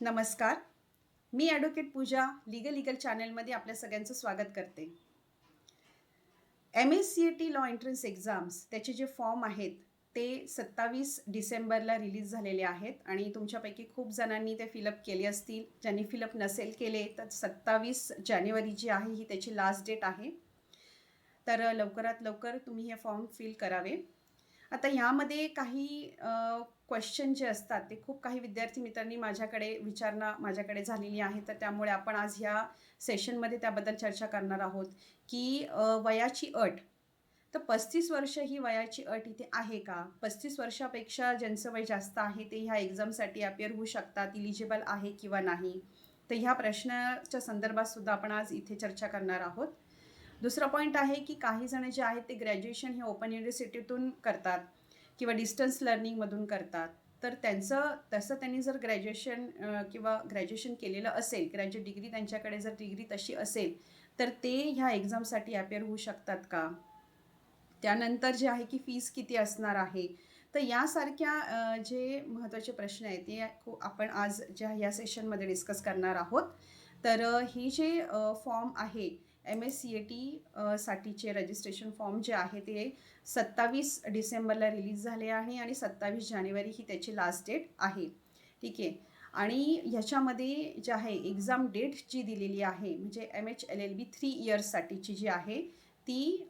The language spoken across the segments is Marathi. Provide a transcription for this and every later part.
नमस्कार. मी ॲडव्होकेट पूजा लिगल लिगल चॅनलमध्ये आपल्या सगळ्यांचं स्वागत करते. M S C A T law entrance exams त्याचे जे फॉर्म आहेत ते सत्तावीस डिसेंबरला रिलीज झालेले आहेत आणि तुमच्यापैकी खूप जणांनी ते फिलअप केले असतील. ज्यांनी फिलअप नसेल केले तर सत्तावीस जानेवारी जी आहे ही त्याची लास्ट डेट आहे. तर लवकरात लवकर तुम्ही हे फॉर्म फिल करावे. आता ह्यामध्ये काही क्वेश्चन जे असतात ते खूप काही विद्यार्थी मित्रांनी माझ्याकडे विचारणा माझ्याकडे झालेली आहे. तर त्यामुळे आपण आज ह्या सेशनमध्ये त्याबद्दल चर्चा करणार आहोत की वयाची अट. तर पस्तीस वर्ष ही वयाची अट इथे आहे का? पस्तीस वर्षापेक्षा ज्यांचं वय जास्त आहे ते ह्या एक्झामसाठी अपियर होऊ शकतात इलिजिबल आहे किंवा नाही? तर ह्या प्रश्नाच्या संदर्भात सुद्धा आपण आज इथे चर्चा करणार आहोत. दुसरा पॉईंट आहे की काही जण जे आहेत ते ग्रॅज्युएशन हे ओपन युनिव्हर्सिटीतून करतात किंवा डिस्टन्स लर्निंगमधून करतात. तर त्यांचं तसं त्यांनी जर ग्रॅज्युएशन किंवा ग्रॅज्युएशन केलेलं असेल ग्रॅज्युएट डिग्री त्यांच्याकडे जर डिग्री तशी असेल तर ते ह्या एक्झामसाठी अपेअर होऊ शकतात का? त्यानंतर जे आहे की फीस किती असणार आहे? तर यासारख्या जे महत्त्वाचे प्रश्न आहेत ते आपण आज ज्या या सेशनमध्ये डिस्कस करणार आहोत. तर ही हे जे फॉर्म आहे M S C A T साठीचे रजिस्ट्रेशन फॉर्म जे आहे ते सत्तावीस डिसेंबरला रिलीज झाले आहे आणि सत्तावीस जानेवारी ही त्याची लास्ट डेट आहे. ठीक आहे? आणि ह्याच्यामध्ये जे आहे एक्झाम डेट जी दिलेली आहे म्हणजे M H L L B three इयर्ससाठीची जी आहे ती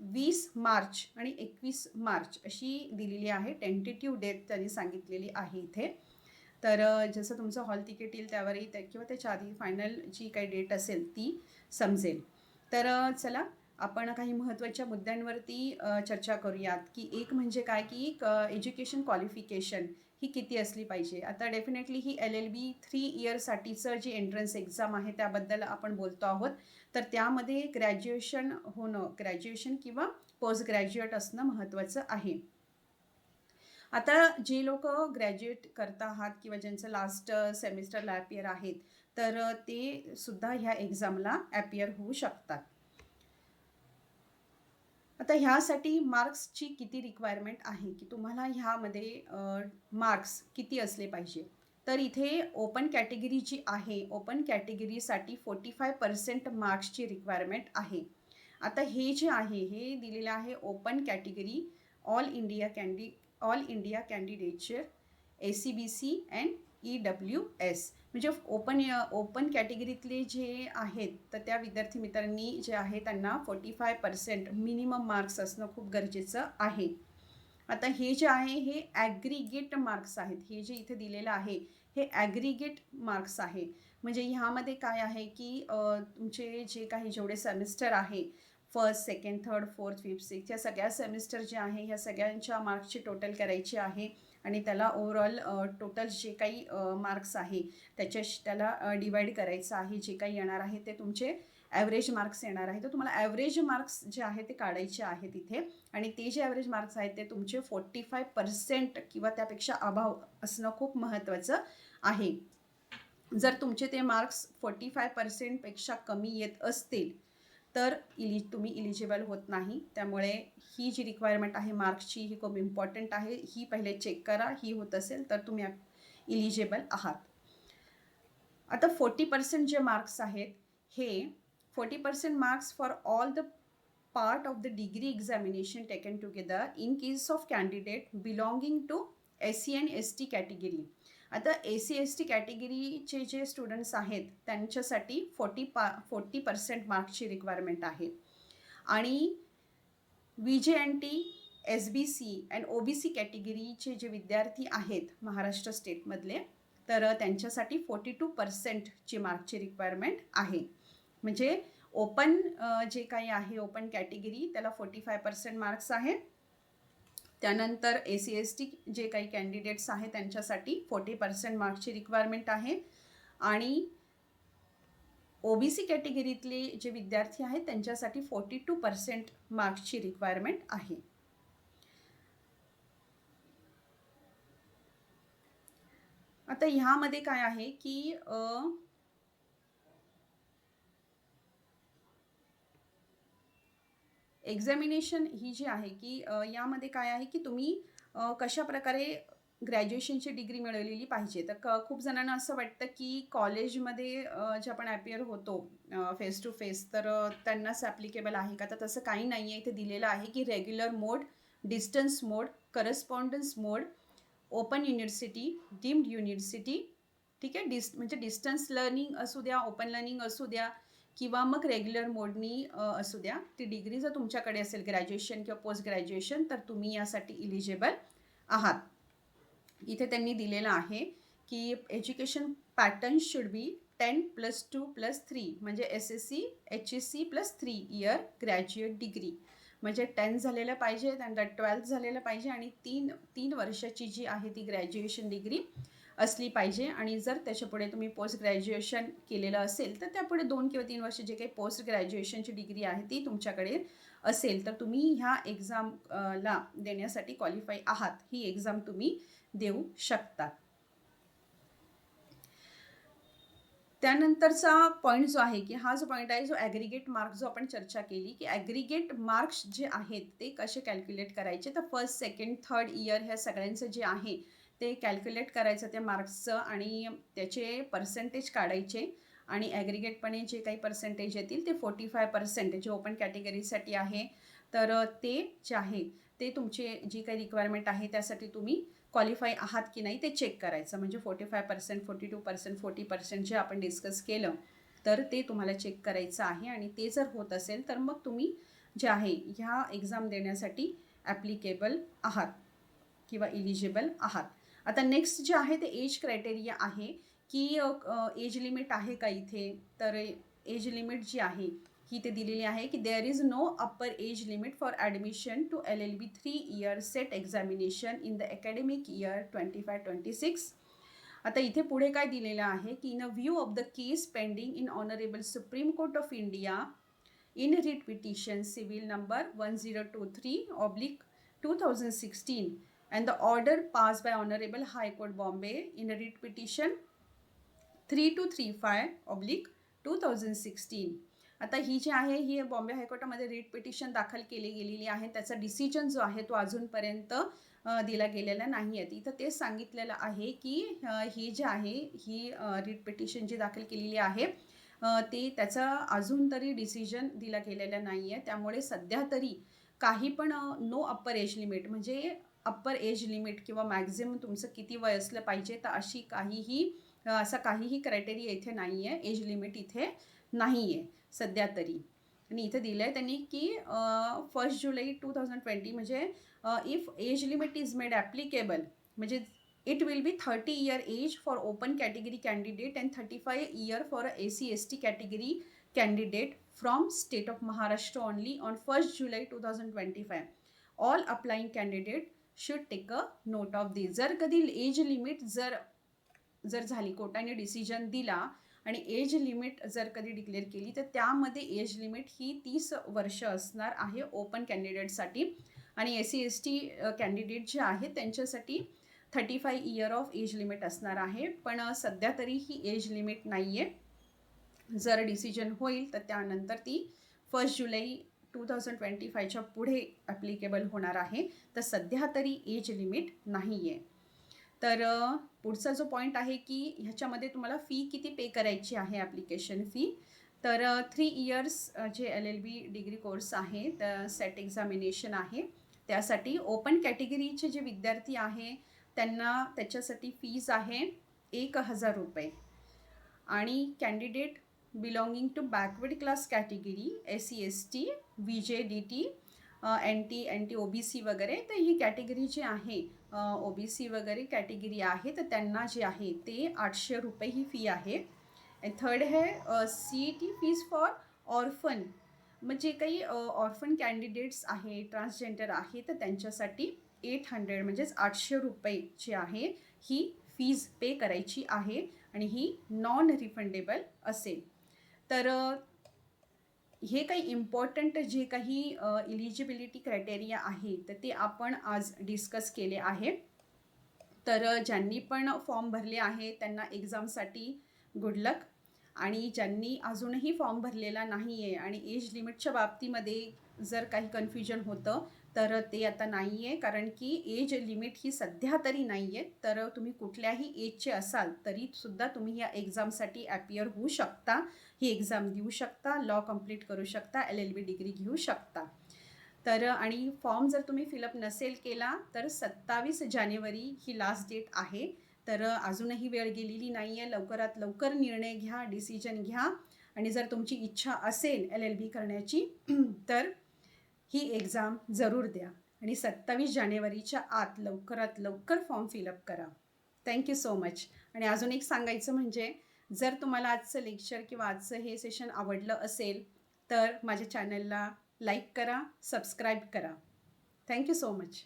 वीस मार्च आणि एकवीस मार्च अशी दिलेली आहे. टेंटेटिव्ह डेट त्यांनी सांगितलेली आहे इथे. तर जसं तुमचं हॉल तिकीट येईल त्यावरही त्या किंवा त्याच्या आधी फायनल जी काही डेट असेल ती समजेल. तर चला आपण काही महत्त्वाच्या मुद्द्यांवरती चर्चा करूयात की एक म्हणजे काय की एज्युकेशन क्वालिफिकेशन ही किती असली पाहिजे. आता डेफिनेटली ही एल एल बी थ्री इयरसाठीचं जी एंट्रन्स एक्झाम आहे त्याबद्दल आपण बोलतो आहोत. तर त्यामध्ये ग्रॅज्युएशन होणं ग्रॅज्युएशन किंवा पोस्ट ग्रॅज्युएट असणं महत्त्वाचं आहे. आता जे लोक ग्रॅज्युएट करत आहात किंवा ज्यांचं लास्ट सेमिस्टरला ॲपियर आहेत तर uh, ते सुद्धा ह्या एक्झामला ॲपियर होऊ शकतात. आता ह्यासाठी मार्क्सची किती रिक्वायरमेंट आहे? की तुम्हाला ह्यामध्ये uh, मार्क्स किती असले पाहिजे? तर इथे ओपन कॅटेगरी जी आहे ओपन कॅटेगरीसाठी फोर्टी फाय पर्सेंट मार्क्सची रिक्वायरमेंट आहे. आता हे जे आहे हे दिलेलं आहे open category all India candy all India कॅन्डिडेटचे A C B C and E W S म्हणजे ओपन ओपन कॅटेगरीतले जे आहेत तर त्या विद्यार्थी मित्रांनी जे आहे त्यांना forty five percent minimum marks असणं खूप गरजेचं आहे. आता हे जे आहे हे ॲग्रिगेट मार्क्स आहेत. हे जे इथे दिलेलं आहे हे ॲग्रिगेट मार्क्स आहे. म्हणजे ह्यामध्ये काय आहे की तुमचे जे काही जेवढे सेमिस्टर आहे first second third fourth fifth six या सगळ्या सेमिस्टर जे आहे ह्या सगळ्यांच्या मार्क्सची टोटल करायची आहे आणि त्याला ओव्हरऑल टोटल जे काही मार्क्स आहे त्याच्याशी त्याला डिवाईड करायचं आहे जे काही येणार आहे ते तुमचे ॲव्हरेज मार्क्स येणार आहे. तर तुम्हाला ॲव्हरेज मार्क्स जे आहे ते काढायचे आहेत इथे आणि ते जे ॲव्हरेज मार्क्स आहेत ते तुमचे फोर्टी फाय पर्सेंट किंवा त्यापेक्षा अभाव असणं खूप महत्त्वाचं आहे. जर तुमचे ते मार्क्स फोर्टी फाय पर्सेंटपेक्षा कमी येत असतील तर इलि तुम्ही इलिजिबल होत नाही. त्यामुळे ही जी रिक्वायरमेंट आहे मार्क्सची ही खूप इम्पॉर्टंट आहे. ही पहिले चेक करा ही होत असेल तर तुम्ही इलिजिबल आहात. आता फोर्टी पर्सेंट जे मार्क्स आहेत हे forty percent marks for all the part of the degree examination taken together in case of candidate belonging to S C and S T category आता ए सी एस टी कॅटेगरीचे जे स्टुडंट्स आहेत त्यांच्यासाठी फोर्टी पा फोर्टी पर्सेंट मार्क्सची रिक्वायरमेंट आहे. आणि V J N T S B C and O B C कॅटेगरीचे जे विद्यार्थी आहेत महाराष्ट्र स्टेटमधले तर त्यांच्यासाठी फोर्टी टू पर्सेंटची मार्कची रिक्वायरमेंट आहे. म्हणजे ओपन जे काही आहे ओपन कॅटेगरी त्याला फोर्टी फाय पर्सेंट मार्क्स आहेत. त्यानंतर ए सी एस टी जे काही कॅन्डिडेट्स आहेत त्यांच्यासाठी फोर्टी पर्सेंट मार्क्सची रिक्वायरमेंट आहे. आणि ओ बी सी कॅटेगरीतले जे विद्यार्थी आहेत त्यांच्यासाठी फोर्टी टू पर्सेंट मार्क्सची रिक्वायरमेंट आहे. आता ह्यामध्ये काय आहे की एक्झामिनेशन ही जी आहे की यामध्ये काय आहे की तुम्ही कशा प्रकारे ग्रॅज्युएशनची डिग्री मिळवलेली पाहिजे. तर क खूप जणांना असं वाटतं की कॉलेजमध्ये जे आपण ॲपियर होतो फेस टू फेस तर त्यांनाच ॲप्लिकेबल आहे का? तर तसं काही नाही आहे. इथे दिलेलं आहे की regular mode distance mode correspondence mode open university deemed university ठीक आहे? डिस म्हणजे डिस्टन्स लर्निंग असू द्या ओपन लर्निंग असू द्या किंवा मग रेग्युलर मोडनी असू द्या. ती डिग्री जर तुमच्याकडे असेल ग्रॅज्युएशन किंवा पोस्ट ग्रॅज्युएशन तर तुम्ही यासाठी इलिजिबल आहात. इथे त्यांनी दिलेलं आहे की education pattern should be ten plus two plus three म्हणजे S S C H S C plus three year graduate degree म्हणजे टेन्थ झालेलं पाहिजे त्यानंतर ट्वेल्थ झालेलं पाहिजे आणि तीन तीन वर्षाची जी आहे ती ग्रॅज्युएशन डिग्री असली पाहिजे आणि जर त्याच्यापुढे तुम्ही पोस्ट ग्रॅज्युएशन केलेलं असेल तर त्यापुढे दोन किंवा तीन वर्ष जे काही पोस्ट ग्रॅज्युएशनची डिग्री आहे ती तुमच्याकडे असेल तर तुम्ही ह्या एक्झाम ला देण्यासाठी क्वालिफाय आहात. ही एक्झाम तुम्ही देऊ शकता. त्यानंतरचा पॉईंट जो आहे की हा जो पॉईंट आहे जो ॲग्रिगेट मार्क जो आपण चर्चा केली की ॲग्रिगेट मार्क्स जे आहेत ते कसे कॅल्क्युलेट करायचे? तर फर्स्ट सेकंड थर्ड इयर ह्या सगळ्यांचं जे आहे ते कॅल्क्युलेट करायचं त्या मार्क्सचं आणि त्याचे पर्सेंटेज काढायचे आणि ॲग्रिगेटपणे जे काही पर्सेंटेज येतील ते फोर्टी फाय पर्सेंट जे ओपन कॅटेगरीसाठी आहे तर ते जे आहे ते तुमचे जी काही रिक्वायरमेंट आहे त्यासाठी तुम्ही क्वालिफाय आहात की नाही ते चेक करायचं. म्हणजे forty five percent forty two percent forty percent जे आपण डिस्कस केलं तर ते तुम्हाला चेक करायचं आहे आणि ते जर होत असेल तर मग तुम्ही जे आहे ह्या एक्झाम देण्यासाठी ॲप्लिकेबल आहात किंवा इलिजिबल आहात. आता नेक्स्ट जे आहे ते एज क्रायटेरिया आहे की एज लिमिट आहे का इथे? तर एज लिमिट जी आहे ही ते दिलेली आहे की there is no upper age limit for admission to L L B three year CET examination in the academic year twenty five twenty six आता इथे पुढे काय दिलेलं आहे की in a view of the case pending in honourable Supreme Court of India in writ petition civil number one zero two three oblique two thousand sixteen and the order passed by Honorable High Court Bombay in a writ petition 3235 oblique 2016 आता ही जी आहे ही बॉम्बे हायकोर्टामध्ये रिट पिटिशन दाखल केली गेलेली आहे. त्याचा डिसिजन जो आहे तो अजूनपर्यंत दिला गेलेला नाही आहे. इथं तेच सांगितलेलं आहे की ही जी आहे ही रिट पिटिशन जी दाखल केलेली आहे ते त्याचा अजून तरी डिसिजन दिला गेलेला नाही आहे त्यामुळे सध्या तरी काही पण नो अप्पर एज लिमिट म्हणजे अप्पर एज लिमिट किंवा मॅक्झिमम तुमचं किती वय असलं पाहिजे तर अशी काहीही असा काहीही क्रायटेरिया इथे नाही आहे एज लिमिट इथे नाही आहे सध्या तरी. आणि इथे दिलं आहे त्यांनी की first July two thousand twenty म्हणजे if age limit is made applicable म्हणजे it will be thirty year age for open category candidate and thirty five year for A C S T category candidate from state of Maharashtra only on first July two thousand twenty five all applying candidate should take a note of this जर कधी एज लिमिट जर जर झाली कोर्टाने डिसिजन दिला आणि एज लिमिट जर कधी डिक्लेअर केली तर त्यामध्ये एज लिमिट ही तीस वर्ष असणार आहे ओपन कॅन्डिडेटसाठी आणि S C S T candidate जे आहेत त्यांच्यासाठी thirty five year of age limit असणार आहे. पण सध्या तरी ही एज लिमिट नाही आहे जर डिसिजन होईल तर त्यानंतर ती first July two thousand twenty फायच्या पुढे ॲप्लिकेबल होणार आहे. तर सध्या तरी एज लिमिट नाही आहे तर पुढचा जो पॉईंट आहे की ह्याच्यामध्ये तुम्हाला फी किती पे करायची आहे ॲप्लिकेशन फी तर थ्री इयर्स जे L L B degree course आहे तर सेट एक्झामिनेशन आहे. त्यासाठी ओपन कॅटेगरीचे जे विद्यार्थी आहे त्यांना त्याच्यासाठी फीज आहे एक हजार रुपये. आणि candidate belonging to backward class category S C S T V J D T N T N T O B C वगैरे तर ही कॅटेगरी जी आहे ओ बी सी वगैरे कॅटेगरी आहे तर त्यांना जे आहे ते आठशे रुपये ही फी आहे. थर्ड आहे C E T fees for orphan मग जे काही uh, ऑर्फन कॅन्डिडेट्स आहे ट्रान्सजेंडर आहे तर त्यांच्यासाठी एट हंड्रेड म्हणजेच आठशे रुपये जी आहे ही फीज पे करायची आहे. आणि ही नॉन रिफंडेबल असेल. तर हे काही इम्पॉर्टंट जे काही इलिजिबिलिटी क्रायटेरिया आहे तर ते आपण आज डिस्कस केले आहे. तर ज्यांनी पण फॉर्म भरले आहे त्यांना एक्झामसाठी गुड लक आणि ज्यांनी अजूनही फॉर्म भरलेला नाही आहे आणि एज लिमिटच्या बाबतीमध्ये जर काही कन्फ्युजन होतं तर ते आता नाही आहे कारण की एज लिमिट ही सध्या तरी नाही आहे तर तुम्ही कुठल्याही एजचे असाल तरीसुद्धा तुम्ही या एक्झामसाठी ॲपियर होऊ शकता. ही एक्झाम देऊ शकता लॉ कंप्लीट करू शकता एल एल बी डिग्री घेऊ शकता. तर आणि फॉर्म जर तुम्ही फिलअप नसेल केला तर सत्तावीस जानेवारी ही लास्ट डेट आहे. तर अजूनही वेळ गेलेली नाही आहे लवकरात लवकर निर्णय घ्या डिसिजन घ्या. आणि जर तुमची इच्छा असेल एल एल बी करण्याची तर ही एक्झाम जरूर द्या आणि सत्तावीस जानेवारीच्या आत लवकरात लवकर फॉर्म फिलअप करा. थँक्यू सो मच आणि अजून एक सांगायचं म्हणजे जर तुम्हाला आजचं लेक्चर किंवा आजचं हे सेशन आवडलं असेल तर माझ्या चॅनलला लाईक करा सबस्क्राईब करा. Thank you so much